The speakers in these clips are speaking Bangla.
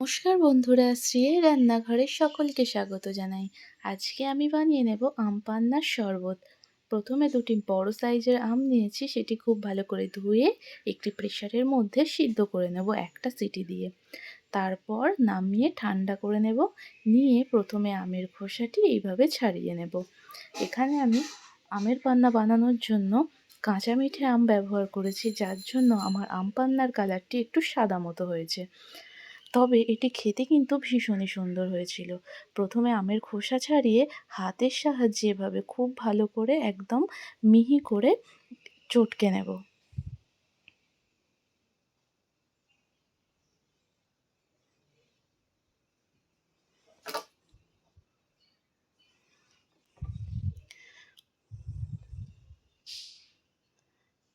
নমস্কার বন্ধুরা, শ্রীয়ের রান্নাঘরে সকলকে স্বাগত জানাই। আজকে আমি বানিয়ে নেব আম পান্নার শরবত। প্রথমে দুটি বড় সাইজের আম নিয়েছি, সেটি খুব ভালো করে ধুয়ে একটি প্রেশারের মধ্যে সিদ্ধ করে নেব একটা সিটি দিয়ে। তারপর নামিয়ে ঠান্ডা করে নেব, নিয়ে প্রথমে আমের খোসাটি এইভাবে ছাড়িয়ে নেব। এখানে আমি আমের পান্না বানানোর জন্য কাঁচা মিঠে আম ব্যবহার করেছি, যার জন্য আমার আম পান্নার কালারটি একটু সাদা মতো হয়েছে। তবে এটি খেতে কিন্তু ভীষণই সুন্দর হয়েছিল। প্রথমে আমের খোসা ছাড়িয়ে হাতের সাহায্যে এভাবে খুব ভালো করে একদম মিহি করে চটকে নেব।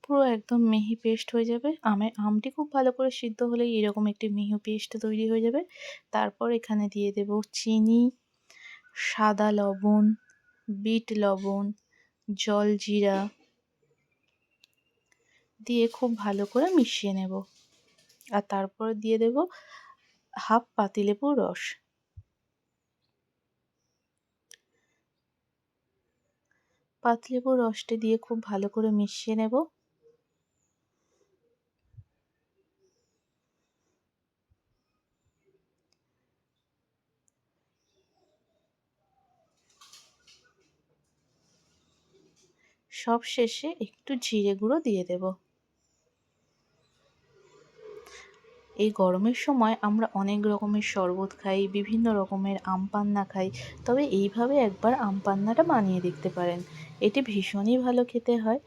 পুরো একদম মিহি পেস্ট হয়ে যাবে। আমে, আমটি খুব ভালো করে সিদ্ধ হলেই এরকম একটি মিহি পেস্ট তৈরি হয়ে যাবে। তারপর এখানে দিয়ে দেব চিনি, সাদা লবণ, বিট লবণ, জল জিরা দিয়ে খুব ভালো করে মিশিয়ে নেব। আর তারপর দিয়ে দেব হাফ পাতিলেবুর রস। পাতিলেবুর রসটি দিয়ে খুব ভালো করে মিশিয়ে নেব। সব শেষে একটু জিরে গুঁড়ো দিয়ে দেব। এই গরমের সময় আমরা অনেক রকমের শরবত খাই, বিভিন্ন রকমের আম পান্না খাই, তবে এইভাবে একবার আম পান্নাটা বানিয়ে দেখতে পারেন। এটি ভীষণই ভালো খেতে হয়।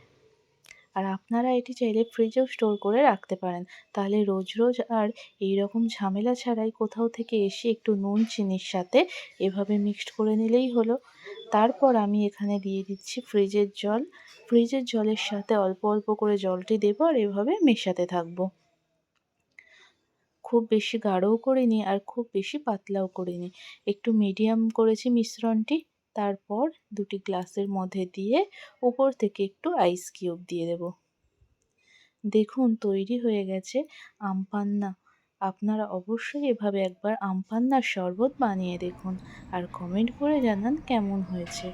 আর আপনারা এটি চাইলে ফ্রিজেও স্টোর করে রাখতে পারেন। তাহলে রোজ রোজ আর এই রকম ঝামেলা ছাড়াই কোথাও থেকে এসে একটু নুন, চিনির সাথে এভাবে মিক্সড করে নিলেই হলো। তারপর আমি এখানে দিয়ে দিচ্ছি ফ্রিজের জল। ফ্রিজের জলের সাথে অল্প অল্প করে জলটি দেবো আর এভাবে মেশাতে থাকব। খুব বেশি গাঢ়ও করিনি আর খুব বেশি পাতলাও করিনি। একটু মিডিয়াম করেছি মিশ্রণটি। তারপর দুটি গ্লাসের মধ্যে দিয়ে উপর থেকে একটু আইস কিউব দিয়ে দেব। দেখুন, তৈরি হয়ে গেছে। আমপান্না আপনারা অবশ্যই এভাবে একবার আমপান্নার শরবত বানিয়ে দেখুন আর কমেন্ট করে জানান কেমন হয়েছে।